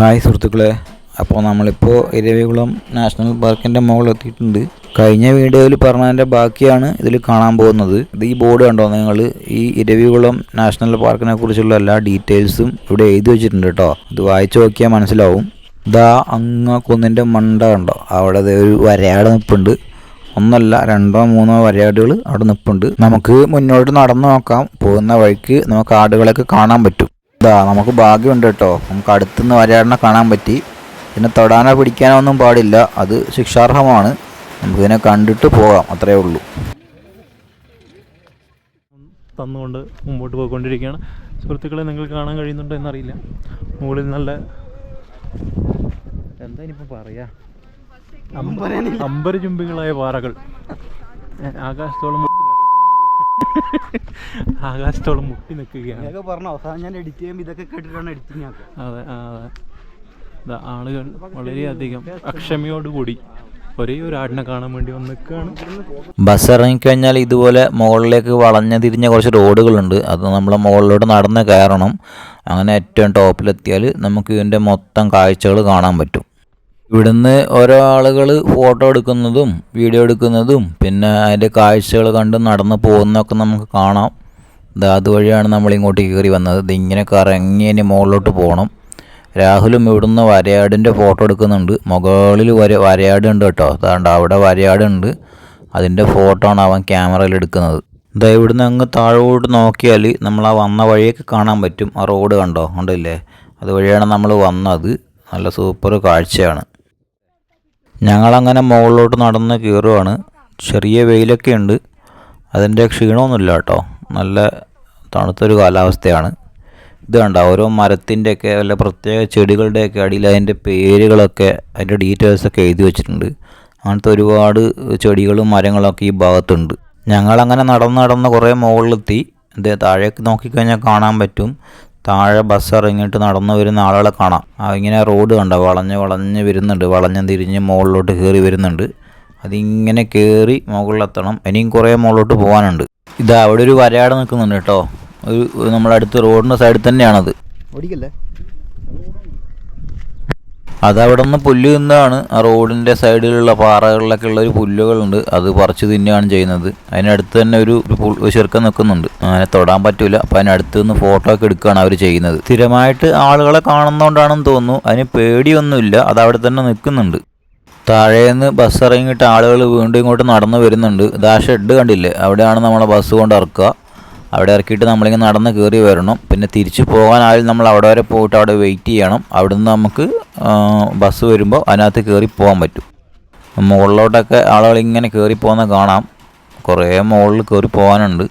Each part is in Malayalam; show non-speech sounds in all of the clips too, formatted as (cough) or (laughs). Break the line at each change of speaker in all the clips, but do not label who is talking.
ഹായ് സുഹൃത്തുക്കളെ. അപ്പോൾ നമ്മളിപ്പോൾ ഇരവികുളം നാഷണൽ പാർക്കിന്റെ മുകളിൽ എത്തിയിട്ടുണ്ട് കഴിഞ്ഞ വീഡിയോയിൽ പറഞ്ഞതിന്റെ ബാക്കിയാണ് ഇതിൽ കാണാൻ പോകുന്നത്. ഇത് ഈ ബോർഡ് കണ്ടോ നിങ്ങൾ? ഈ ഇരവികുളം നാഷണൽ പാർക്കിനെ കുറിച്ചുള്ള എല്ലാ ഡീറ്റെയിൽസും ഇവിടെ എഴുതി വെച്ചിട്ടുണ്ട് കേട്ടോ. ഇത് വായിച്ചു നോക്കിയാൽ മനസ്സിലാവും. ഇതാ അങ്ങ കുന്നിന്റെ മണ്ട കണ്ടോ? അവിടെ ഒരു വരയാട് നിൽപ്പുണ്ട് ഒന്നല്ല രണ്ടോ മൂന്നോ വരയാടുകൾ അവിടെ നിൽപ്പുണ്ട് നമുക്ക് മുന്നോട്ട് നടന്നു നോക്കാം. പോകുന്ന വഴിക്ക് നമുക്ക് ആടുകളൊക്കെ കാണാൻ പറ്റും. ഇതാ നമുക്ക് ഭാഗ്യമുണ്ട് കേട്ടോ. നമുക്ക് അടുത്തുനിന്ന് വരയാടിനെ കാണാൻ പറ്റി. പിന്നെ തൊടാനോ പിടിക്കാനോ ഒന്നും പാടില്ല. അത് ശിക്ഷാർഹമാണ്. നമുക്കിതിനെ കണ്ടിട്ട് പോകാം. അത്രേ ഉള്ളൂ.
തന്നുകൊണ്ട് മുമ്പോട്ട് പോയിക്കൊണ്ടിരിക്കുകയാണ്. സുഹൃത്തുക്കളെ നിങ്ങൾ കാണാൻ കഴിയുന്നുണ്ടോ എന്നറിയില്ല. മുകളിൽ നല്ല എന്താ ഇനിയിപ്പോൾ പറയാ? അമ്പര അമ്പരചുംബികളായ പാറകൾ. ആകാശത്തോളം. (laughs) ആകാശത്തോളം മുട്ടി നിൽക്കുകയാണ്.
ഇതൊക്കെ പറഞ്ഞു അവസാനം ഞാൻ എഡിറ്റ് ചെയ്യുമ്പോൾ ഇതൊക്കെ കേട്ടിട്ടാണ് എഡിറ്റിംഗ് ആക്കുക.
അതെ അതെ. ദാ ആളുകൾ വളരെയധികം അക്ഷമയോടുകൂടി ഒരേ ഒരു ആടിനെ കാണാൻ വേണ്ടി വന്ന് നിൽക്കുകയാണ്.
ബസ് ഇറങ്ങിക്കഴിഞ്ഞാൽ ഇതുപോലെ മുകളിലേക്ക് വളഞ്ഞ തിരിഞ്ഞ കുറച്ച് റോഡുകളുണ്ട്. അത് നമ്മൾ മുകളിലോട്ട് നടന്ന് കയറണം. അങ്ങനെ ഏറ്റവും ടോപ്പിലെത്തിയാൽ നമുക്ക് ഇതിന്റെ മൊത്തം കാഴ്ചകൾ കാണാൻ പറ്റും. ഇവിടുന്ന് ഓരോ ആളുകൾ ഫോട്ടോ എടുക്കുന്നതും വീഡിയോ എടുക്കുന്നതും പിന്നെ അതിന്റെ കാഴ്ചകൾ കണ്ട് നടന്ന് പോകുന്നതൊക്കെ നമുക്ക് കാണാം. ഇത് അതുവഴിയാണ് നമ്മൾ ഇങ്ങോട്ട് കയറി വന്നത്. ഇതിങ്ങനെ കറങ്ങി ഇനി മുകളിലോട്ട് പോകണം രാഹുലും ഇവിടുന്ന് വരയാടിന്റെ ഫോട്ടോ എടുക്കുന്നുണ്ട്. മുകളിൽ വര വരയാടുണ്ട് കേട്ടോ. അതാണ്ട് അവിടെ വരയാടുണ്ട് അതിന്റെ ഫോട്ടോ ആണ് അവൻ ക്യാമറയിൽ എടുക്കുന്നത്. ഇതാ ഇവിടുന്ന് അങ്ങ് താഴോട്ട് നോക്കിയാൽ നമ്മൾ ആ വന്ന വഴിയൊക്കെ കാണാൻ പറ്റും. ആ റോഡ് കണ്ടോ? ഉണ്ടല്ലേ അതുവഴിയാണ് നമ്മൾ വന്നത്. നല്ല സൂപ്പർ കാഴ്ചയാണ്. ഞങ്ങളങ്ങനെ മുകളിലോട്ട് നടന്ന് കയറുവാണ്. ചെറിയ വെയിലൊക്കെ ഉണ്ട്. അതിന്റെ ക്ഷീണമൊന്നുമില്ല കേട്ടോ. നല്ല തണുത്തൊരു കാലാവസ്ഥയാണ്. ഇത് കണ്ട? ഓരോ മരത്തിന്റെയൊക്കെ വല്ല പ്രത്യേക ചെടികളുടെയൊക്കെ അടിയിൽ അതിന്റെ പേരുകളൊക്കെ അതിന്റെ ഡീറ്റെയിൽസൊക്കെ എഴുതി വെച്ചിട്ടുണ്ട്. അങ്ങനത്തെ ഒരുപാട് ചെടികളും മരങ്ങളൊക്കെ ഈ ഭാഗത്തുണ്ട്. ഞങ്ങളങ്ങനെ നടന്ന് നടന്ന് കുറേ മുകളിലെത്തി. ഇത് താഴേക്ക് നോക്കിക്കഴിഞ്ഞാൽ കാണാൻ പറ്റും. താഴെ ബസ് ഇറങ്ങിയിട്ട് നടന്നു വരുന്ന ആളുകളെ കാണാം. ഇങ്ങനെ റോഡ് കണ്ട? വളഞ്ഞ് വളഞ്ഞ് വരുന്നുണ്ട്. വളഞ്ഞ് തിരിഞ്ഞ് മുകളിലോട്ട് കയറി വരുന്നുണ്ട്. അതിങ്ങനെ കയറി മുകളിലെത്തണം. ഇനിയും കുറേ മുകളിലോട്ട് പോകാനുണ്ട്. ഇതാ അവിടെ ഒരു വരയാട് നിൽക്കുന്നുണ്ട് കേട്ടോ. ഒരു നമ്മുടെ അടുത്ത് റോഡിന്റെ സൈഡിൽ തന്നെയാണത്.
ഓടിക്കല്ലേ?
അതവിടെ നിന്ന് പുല്ല് തിന്നാണ്. ആ റോഡിന്റെ സൈഡിലുള്ള പാറകളിലൊക്കെ ഉള്ള ഒരു പുല്ലുകളുണ്ട്. അത് പറിച്ചു തിന്നുകയാണ് ചെയ്യുന്നത്. അതിനടുത്ത് തന്നെ ഒരു ഒരു ചെറുക്കൻ നിൽക്കുന്നുണ്ട്. അങ്ങനെ തൊടാൻ പറ്റൂല. അപ്പം അതിനടുത്ത് നിന്ന് ഫോട്ടോ ഒക്കെ എടുക്കുകയാണ് അവർ ചെയ്യുന്നത്. സ്ഥിരമായിട്ട് ആളുകളെ കാണുന്നതുകൊണ്ടാണെന്ന് തോന്നുന്നു. അതിന് പേടിയൊന്നുമില്ല. അത് അവിടെ തന്നെ നിൽക്കുന്നുണ്ട്. താഴേന്ന് ബസ് ഇറങ്ങിയിട്ട് ആളുകൾ വീണ്ടും ഇങ്ങോട്ട് നടന്നു വരുന്നുണ്ട്. ഇതാ ഷെഡ് കണ്ടില്ലേ? അവിടെയാണ് നമ്മളെ ബസ് കൊണ്ട് ഇറക്കുക. അവിടെ ഇറക്കിയിട്ട് നമ്മളിങ്ങനെ നടന്ന് കയറി വരണം. പിന്നെ തിരിച്ചു പോകാനായാലും നമ്മൾ അവിടെ വരെ പോയിട്ട് അവിടെ വെയിറ്റ് ചെയ്യണം. അവിടെ നിന്ന് നമുക്ക് ബസ് വരുമ്പോൾ അതിനകത്ത് കയറി പോകാൻ പറ്റും. മുകളിലോട്ടൊക്കെ ആളുകൾ ഇങ്ങനെ കയറി പോകുന്ന കാണാം. കുറേ മുകളിൽ കയറി പോകാനുണ്ട്.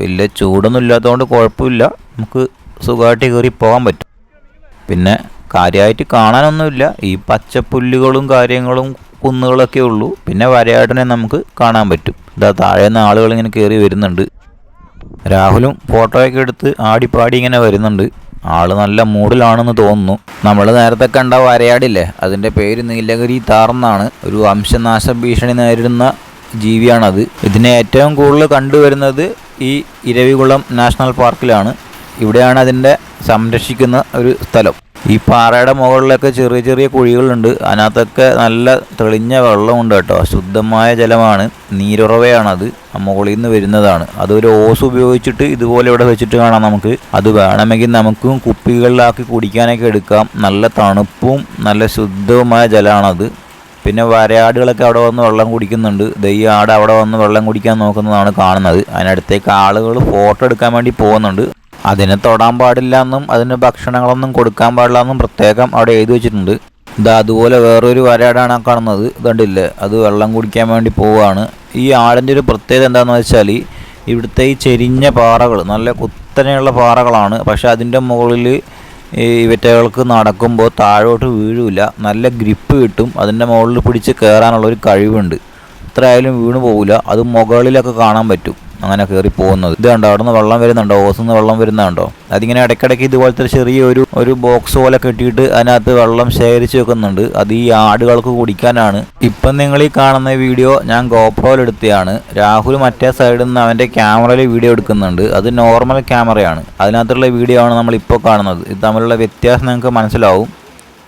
വലിയ ചൂടൊന്നും ഇല്ലാത്തതുകൊണ്ട് കുഴപ്പമില്ല. നമുക്ക് സുഖമായിട്ട് കയറി പോകാൻ പറ്റും. പിന്നെ കാര്യമായിട്ട് കാണാനൊന്നുമില്ല. ഈ പച്ചപ്പുല്ലുകളും കാര്യങ്ങളും കുന്നുകളൊക്കെ ഉള്ളൂ. പിന്നെ വരയാടിനെ നമുക്ക് കാണാൻ പറ്റും. ഇതാ താഴെ നിന്ന് ആളുകൾ ഇങ്ങനെ കയറി വരുന്നുണ്ട്. രാഹുലും ഫോട്ടോയൊക്കെ എടുത്ത് ആടിപ്പാടി ഇങ്ങനെ വരുന്നുണ്ട്. ആൾ നല്ല മൂഡിലാണെന്ന് തോന്നുന്നു. നമ്മൾ നേരത്തെ കണ്ട വരയാടില്ലേ? അതിന്റെ പേര് നീലഗിരി താറെന്നാണ് ഒരു വംശനാശ ഭീഷണി നേരിടുന്ന ജീവിയാണത്. ഇതിനെ ഏറ്റവും കൂടുതൽ കണ്ടുവരുന്നത് ഈ ഇരവികുളം നാഷണൽ പാർക്കിലാണ്. ഇവിടെയാണ് അതിന്റെ സംരക്ഷിക്കുന്ന ഒരു സ്ഥലം. ഈ പാറയുടെ മുകളിലൊക്കെ ചെറിയ ചെറിയ കുഴികളുണ്ട്. അതിനകത്തൊക്കെ നല്ല തെളിഞ്ഞ വെള്ളമുണ്ട് കേട്ടോ. ശുദ്ധമായ ജലമാണ്. നീരുറവയാണത്. മുകളിൽ നിന്ന് വരുന്നതാണ്. അതൊരു ഓസ് ഉപയോഗിച്ചിട്ട് ഇതുപോലെ ഇവിടെ വെച്ചിട്ട് കാണാം നമുക്ക്. അത് വേണമെങ്കിൽ നമുക്കും കുപ്പികളിലാക്കി കുടിക്കാനൊക്കെ എടുക്കാം. നല്ല തണുപ്പും നല്ല ശുദ്ധവുമായ ജലമാണത്. പിന്നെ വരയാടുകളൊക്കെ അവിടെ വന്ന് വെള്ളം കുടിക്കുന്നുണ്ട്. ദേ ആട് അവിടെ വന്ന് വെള്ളം കുടിക്കാൻ നോക്കുന്നതാണ് കാണുന്നത്. അതിനടുത്തേക്ക് ആളുകൾ ഫോട്ടോ എടുക്കാൻ വേണ്ടി പോകുന്നുണ്ട്. അതിനെ തൊടാൻ പാടില്ല എന്നും അതിന് ഭക്ഷണങ്ങളൊന്നും കൊടുക്കാൻ പാടില്ല എന്നും പ്രത്യേകം അവിടെ എഴുതി വെച്ചിട്ടുണ്ട്. ഇതാ അതുപോലെ വേറൊരു വരാടാണ് ആ കാണുന്നത്. കണ്ടില്ലേ? അത് വെള്ളം കുടിക്കാൻ വേണ്ടി പോവുകയാണ്. ഈ ആടിന്റെ ഒരു പ്രത്യേകത എന്താണെന്ന് വെച്ചാൽ ഇവിടുത്തെ ഈ ചെരിഞ്ഞ പാറകൾ നല്ല കുത്തനെയുള്ള പാറകളാണ്. പക്ഷെ അതിന്റെ മുകളിൽ ഈ ഇവറ്റകൾക്ക് നടക്കുമ്പോൾ താഴോട്ട് വീഴില്ല നല്ല ഗ്രിപ്പ് കിട്ടും. അതിന്റെ മുകളിൽ പിടിച്ച് കയറാനുള്ള ഒരു കഴിവുണ്ട്. എത്ര ആയാലും വീണ് പോകില്ല അത് മുകളിലൊക്കെ കാണാൻ പറ്റും. അങ്ങനെ കയറി പോകുന്നത്. ഇത് കണ്ടോ? അവിടെ നിന്ന് വെള്ളം വരുന്നുണ്ടോ? ഓസിൽ നിന്ന് വെള്ളം വരുന്നുണ്ടോ? അതിങ്ങനെ ഇടയ്ക്കിടയ്ക്ക് ഇതുപോലത്തെ ചെറിയൊരു ഒരു ബോക്സ് പോലെ കെട്ടിയിട്ട് അതിനകത്ത് വെള്ളം ശേഖരിച്ച് വെക്കുന്നുണ്ട്. അത് ഈ ആടുകൾക്ക് കുടിക്കാനാണ്. ഇപ്പം നിങ്ങൾ ഈ കാണുന്ന വീഡിയോ ഞാൻ ഗോപ്രോയിൽ എടുത്തതാണ്. രാഹുൽ മറ്റേ സൈഡിൽ നിന്ന് അവന്റെ ക്യാമറയിൽ വീഡിയോ എടുക്കുന്നുണ്ട്. അത് നോർമൽ ക്യാമറയാണ് അതിനകത്തുള്ള വീഡിയോ ആണ് നമ്മൾ ഇപ്പോൾ കാണുന്നത്. ഇത് തമ്മിലുള്ള വ്യത്യാസം നിങ്ങൾക്ക് മനസ്സിലാവും.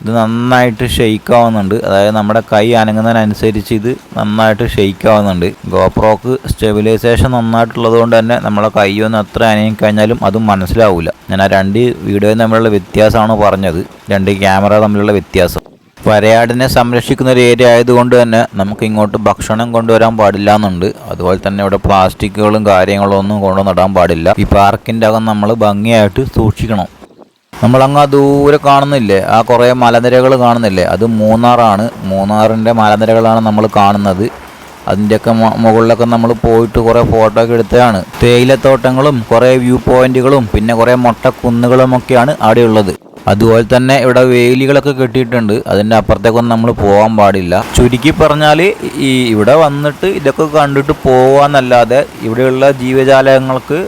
ഇത് നന്നായിട്ട് ഷെയ്ക്ക് ആവുന്നുണ്ട് അതായത് നമ്മുടെ കൈ അനങ്ങുന്നതിനനുസരിച്ച് ഇത് നന്നായിട്ട് ഷെയ്ക്ക് ആവുന്നുണ്ട് ഗോപ്രോക്ക് സ്റ്റെബിലൈസേഷൻ നന്നായിട്ടുള്ളത് കൊണ്ട് തന്നെ നമ്മുടെ കൈ ഒന്ന് എത്ര അനങ്ങി കഴിഞ്ഞാലും അതും മനസ്സിലാവില്ല ഞാൻ ആ രണ്ട് വീഡിയോയും തമ്മിലുള്ള വ്യത്യാസമാണ് പറഞ്ഞത്. രണ്ട് ക്യാമറ തമ്മിലുള്ള വ്യത്യാസം. വരയാടിനെ സംരക്ഷിക്കുന്ന ഒരു ഏരിയ ആയതുകൊണ്ട് തന്നെ നമുക്ക് ഇങ്ങോട്ട് ഭക്ഷണം കൊണ്ടുവരാൻ പാടില്ല എന്നുണ്ട് അതുപോലെ തന്നെ ഇവിടെ പ്ലാസ്റ്റിക്കുകളും കാര്യങ്ങളും ഒന്നും കൊണ്ടുവന്നിടാൻ പാടില്ല. ഈ പാർക്കിന്റെ അകം നമ്മൾ ഭംഗിയായിട്ട് സൂക്ഷിക്കണം. നമ്മളങ്ങ് ദൂരെ കാണുന്നില്ലേ? ആ കുറേ മലനിരകൾ കാണുന്നില്ലേ? അത് മൂന്നാറാണ്. മൂന്നാറിന്റെ മലനിരകളാണ് നമ്മൾ കാണുന്നത്. അതിന്റെയൊക്കെ മുകളിലൊക്കെ നമ്മൾ പോയിട്ട് കുറേ ഫോട്ടോ ഒക്കെ എടുത്തതാണ്. തേയിലത്തോട്ടങ്ങളും കുറേ വ്യൂ പോയിന്റുകളും പിന്നെ കുറേ മൊട്ടക്കുന്നുകളും ഒക്കെയാണ് അവിടെയുള്ളത്. അതുപോലെ തന്നെ ഇവിടെ വേലികളൊക്കെ കെട്ടിയിട്ടുണ്ട്. അതിന്റെ അപ്പുറത്തേക്കൊന്നും നമ്മൾ പോകാൻ പാടില്ല. ചുരുക്കി പറഞ്ഞാൽ ഈ ഇവിടെ വന്നിട്ട് ഇതൊക്കെ കണ്ടിട്ട് പോകാമെന്നല്ലാതെ ഇവിടെയുള്ള ജീവജാലങ്ങൾക്ക്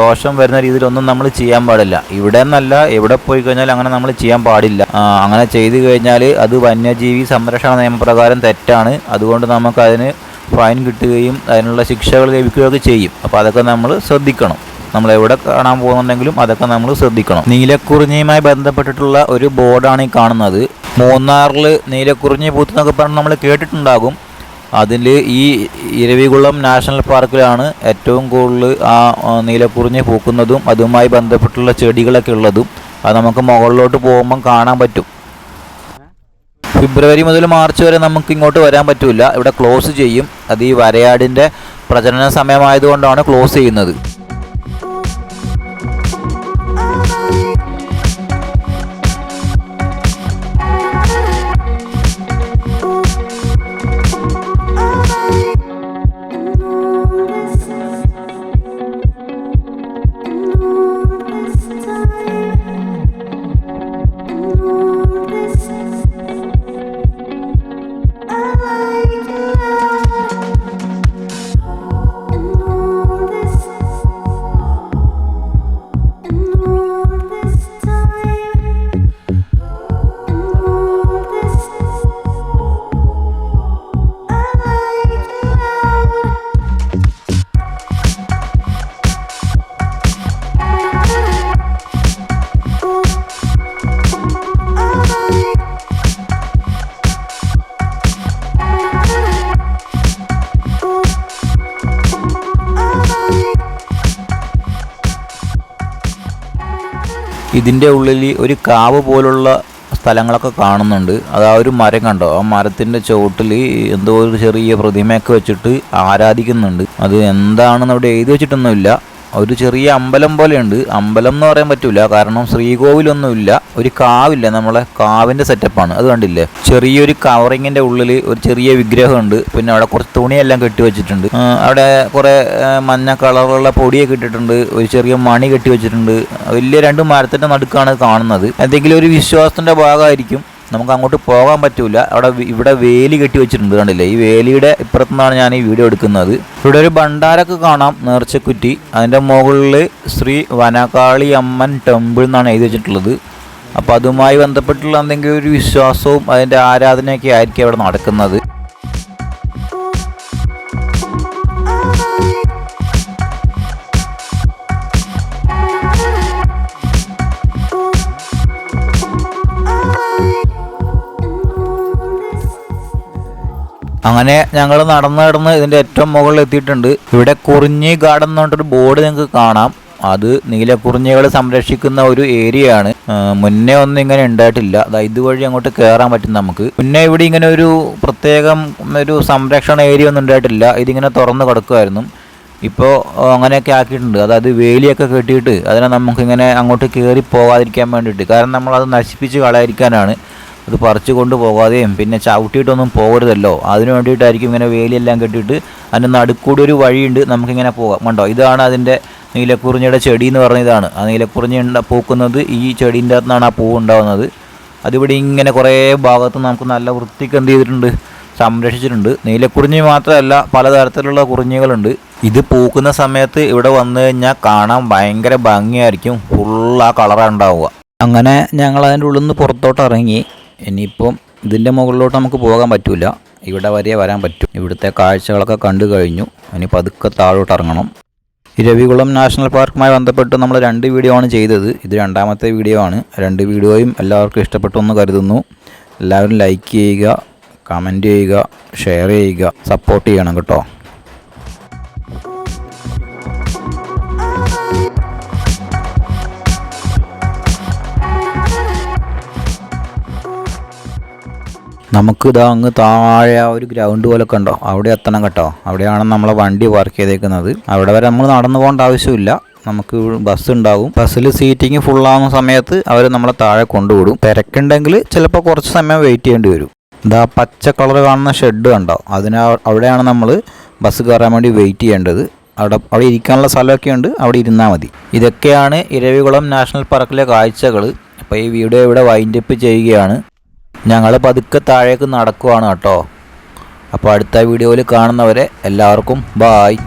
ദോഷം വരുന്ന രീതിയിലൊന്നും നമ്മൾ ചെയ്യാൻ പാടില്ല. ഇവിടെ എന്നല്ല എവിടെ പോയി കഴിഞ്ഞാൽ അങ്ങനെ നമ്മൾ ചെയ്യാൻ പാടില്ല. അങ്ങനെ ചെയ്തു കഴിഞ്ഞാൽ അത് വന്യജീവി സംരക്ഷണ നിയമപ്രകാരം തെറ്റാണ്. അതുകൊണ്ട് നമുക്കതിന് ഫൈൻ കിട്ടുകയും അതിനുള്ള ശിക്ഷകൾ ലഭിക്കുകയൊക്കെ ചെയ്യും. അപ്പോൾ അതൊക്കെ നമ്മൾ ശ്രദ്ധിക്കണം. നമ്മൾ എവിടെ കാണാൻ പോകുന്നുണ്ടെങ്കിലും അതൊക്കെ നമ്മൾ ശ്രദ്ധിക്കണം. നീലക്കുറിഞ്ഞിയുമായി ബന്ധപ്പെട്ടിട്ടുള്ള ഒരു ബോർഡാണ് ഈ കാണുന്നത്. മൂന്നാറിൽ നീലക്കുറിഞ്ഞി പൂത്ത് എന്നൊക്കെ പറഞ്ഞ് നമ്മൾ കേട്ടിട്ടുണ്ടാകും. അതിൽ ഈ ഇരവികുളം നാഷണൽ പാർക്കിലാണ് ഏറ്റവും കൂടുതൽ ആ ആ, നീലക്കുറിഞ്ഞി പൂക്കുന്നതും അതുമായി ബന്ധപ്പെട്ടുള്ള ചെടികളൊക്കെ ഉള്ളതും. അത് നമുക്ക് മുകളിലോട്ട് പോകുമ്പം കാണാൻ പറ്റും. ഫെബ്രുവരി മുതൽ മാർച്ച് വരെ നമുക്ക് ഇങ്ങോട്ട് വരാൻ പറ്റില്ല ഇവിടെ ക്ലോസ് ചെയ്യും. അത് ഈ വരയാടിന്റെ പ്രജനന സമയമായതുകൊണ്ടാണ് ക്ലോസ് ചെയ്യുന്നത്. ഇതിന്റെ ഉള്ളിൽ ഒരു കാവ് പോലുള്ള സ്ഥലങ്ങളൊക്കെ കാണുന്നുണ്ട്. അത് ആ ഒരു മരം കണ്ടോ? ആ മരത്തിന്റെ ചുവട്ടിൽ എന്തോ ഒരു ചെറിയ പ്രതിമയൊക്കെ വെച്ചിട്ട് ആരാധിക്കുന്നുണ്ട്. അത് എന്താണെന്ന് അവിടെ എഴുതി വെച്ചിട്ടൊന്നുമില്ല. ഒരു ചെറിയ അമ്പലം പോലെയുണ്ട്. അമ്പലം എന്ന് പറയാൻ പറ്റൂല. കാരണം ശ്രീകോവിലൊന്നുമില്ല. ഒരു കാവില്ല. നമ്മളെ കാവിന്റെ സെറ്റപ്പാണ് അത് കണ്ടില്ലേ? ചെറിയൊരു കവറിങ്ങിന്റെ ഉള്ളിൽ ഒരു ചെറിയ വിഗ്രഹമുണ്ട്. പിന്നെ അവിടെ കുറച്ച് തുണിയെല്ലാം കെട്ടി വെച്ചിട്ടുണ്ട്. അവിടെ കുറേ മഞ്ഞ കളറുള്ള പൊടിയൊക്കെ ഇട്ടിട്ടുണ്ട്. ഒരു ചെറിയ മണി കെട്ടി വെച്ചിട്ടുണ്ട്. വലിയ രണ്ട് മരത്തിന്റെ നടുക്കാണ് കാണുന്നത്. എന്തെങ്കിലും ഒരു വിശ്വാസത്തിന്റെ ഭാഗമായിരിക്കും. നമുക്ക് അങ്ങോട്ട് പോകാൻ പറ്റൂല. അവിടെ ഇവിടെ വേലി കെട്ടി വെച്ചിട്ടുണ്ട് കണ്ടില്ലേ? ഈ വേലിയുടെ ഇപ്പുറത്തു നിന്നാണ് ഞാൻ ഈ വീഡിയോ എടുക്കുന്നത്. ഇവിടെ ഒരു ഭണ്ഡാരൊക്കെ കാണാം നേർച്ചക്കുറ്റി. അതിന്റെ മുകളിൽ ശ്രീ വനകാളി അമ്മൻ ടെമ്പിൾ എന്നാണ് എഴുതി വെച്ചിട്ടുള്ളത്. അപ്പോൾ അതുമായി ബന്ധപ്പെട്ടുള്ള എന്തെങ്കിലും ഒരു വിശ്വാസവും അതിന്റെ ആരാധനയൊക്കെ ആയിരിക്കും അവിടെ നടക്കുന്നത്. അങ്ങനെ ഞങ്ങൾ നടന്ന് നടന്ന് ഇതിന്റെ ഏറ്റവും മുകളിൽ എത്തിയിട്ടുണ്ട്. ഇവിടെ കുറിഞ്ഞി ഗാർഡൻ എന്ന് പറഞ്ഞിട്ടൊരു ബോർഡ് നിങ്ങൾക്ക് കാണാം. അത് നീലക്കുറിഞ്ഞികൾ സംരക്ഷിക്കുന്ന ഒരു ഏരിയ ആണ് മുന്നേ ഒന്നും ഇങ്ങനെ ഉണ്ടായിട്ടില്ല. അതായത് ഇതുവഴി അങ്ങോട്ട് കയറാൻ പറ്റും നമുക്ക്. മുന്നേ ഇവിടെ ഇങ്ങനെ ഒരു പ്രത്യേകം ഒരു സംരക്ഷണ ഏരിയ ഒന്നും ഉണ്ടായിട്ടില്ല. ഇതിങ്ങനെ തുറന്ന് കിടക്കുമായിരുന്നു ഇപ്പോൾ അങ്ങനെയൊക്കെ ആക്കിയിട്ടുണ്ട്. അതായത് വേലിയൊക്കെ കെട്ടിയിട്ട് അതിനെ നമുക്കിങ്ങനെ അങ്ങോട്ട് കയറി പോകാതിരിക്കാൻ വേണ്ടിയിട്ട്. കാരണം നമ്മളത് നശിപ്പിച്ച് കളയാതിരിക്കാനാണ്. അത് പറിച്ചു കൊണ്ട് പോകാതെയും പിന്നെ ചവിട്ടിയിട്ടൊന്നും പോകരുതല്ലോ. അതിന് വേണ്ടിയിട്ടായിരിക്കും ഇങ്ങനെ വേലിയെല്ലാം കെട്ടിയിട്ട് അതിന്റെ നടുക്കൂടി ഒരു വഴിയുണ്ട് നമുക്കിങ്ങനെ പോകാം. കണ്ടോ? ഇതാണ് അതിന്റെ നീലക്കുറിഞ്ഞിയുടെ ചെടി എന്ന് പറഞ്ഞതാണ് ആ നീലക്കുറിഞ്ഞി പൂക്കുന്നത് ഈ ചെടീന്റെ അകത്തുനിന്നാണ് ആ പൂ ഉണ്ടാകുന്നത് അതിവിടെ ഇങ്ങനെ കുറേ ഭാഗത്ത് നമുക്ക് നല്ല വൃത്തിക്ക് എന്ത് ചെയ്തിട്ടുണ്ട്? സംരക്ഷിച്ചിട്ടുണ്ട്. നീലക്കുറിഞ്ഞി മാത്രമല്ല പലതരത്തിലുള്ള കുറിഞ്ഞികളുണ്ട്. ഇത് പൂക്കുന്ന സമയത്ത് ഇവിടെ വന്നു കഴിഞ്ഞാൽ കാണാൻ ഭയങ്കര ഭംഗിയായിരിക്കും. ഫുൾ ആ കളറാണ് ഉണ്ടാവുക. അങ്ങനെ ഞങ്ങൾ അതിന്റെ ഉള്ളിൽ നിന്ന് പുറത്തോട്ട് ഇറങ്ങി. ഇനിയിപ്പം ഇതിന്റെ മുകളിലോട്ട് നമുക്ക് പോകാൻ പറ്റില്ല ഇവിടെ വരെ വരാൻ പറ്റും. ഇവിടുത്തെ കാഴ്ചകളൊക്കെ കണ്ടു കഴിഞ്ഞു. ഇനി പതുക്കെ താഴോട്ട് ഇറങ്ങണം. ഇരവികുളം നാഷണൽ പാർക്കുമായി ബന്ധപ്പെട്ട് നമ്മൾ രണ്ട് വീഡിയോ ആണ് ചെയ്തത്. ഇത് രണ്ടാമത്തെ വീഡിയോ ആണ്. രണ്ട് വീഡിയോയും എല്ലാവർക്കും ഇഷ്ടപ്പെട്ടു എന്ന് കരുതുന്നു. എല്ലാവരും ലൈക്ക് ചെയ്യുക കമന്റ് ചെയ്യുക ഷെയർ ചെയ്യുക സപ്പോർട്ട് ചെയ്യണം കേട്ടോ. നമുക്ക് ഇതാ അങ്ങ് താഴെ ആ ഒരു ഗ്രൗണ്ട് പോലെ കണ്ടോ അവിടെ എത്തണം കേട്ടോ. അവിടെയാണ് നമ്മളെ വണ്ടി പാർക്ക് ചെയ്തേക്കുന്നത്. അവിടെ വരെ നമ്മൾ നടന്നു പോകേണ്ട ആവശ്യമില്ല. നമുക്ക് ബസ് ഉണ്ടാവും. ബസ്സിൽ സീറ്റിംഗ് ഫുള്ളാവുന്ന സമയത്ത് അവർ നമ്മളെ താഴെ കൊണ്ടുവിടും. തിരക്കുണ്ടെങ്കിൽ ചിലപ്പോൾ കുറച്ച് സമയം വെയിറ്റ് ചെയ്യേണ്ടി വരും. ഇതാ പച്ച കളർ കാണുന്ന ഷെഡ് കണ്ടോ? അതിന് അവിടെയാണ് നമ്മൾ ബസ് കയറാൻ വേണ്ടി വെയിറ്റ് ചെയ്യേണ്ടത്. അവിടെ അവിടെ ഇരിക്കാനുള്ള സ്ഥലമൊക്കെ ഉണ്ട്. അവിടെ ഇരുന്നാൽ മതി. ഇതൊക്കെയാണ് ഇരവികുളം നാഷണൽ പാർക്കിലെ കാഴ്ചകൾ അപ്പോൾ ഈ വീഡിയോ ഇവിടെ വൈൻഡപ്പ് ചെയ്യുകയാണ്. ഞങ്ങൾ പതുക്കെ താഴേക്ക് നടക്കുവാണ് കേട്ടോ. അപ്പോൾ അടുത്ത വീഡിയോയിൽ കാണുന്നവരെ എല്ലാവർക്കും ബായ്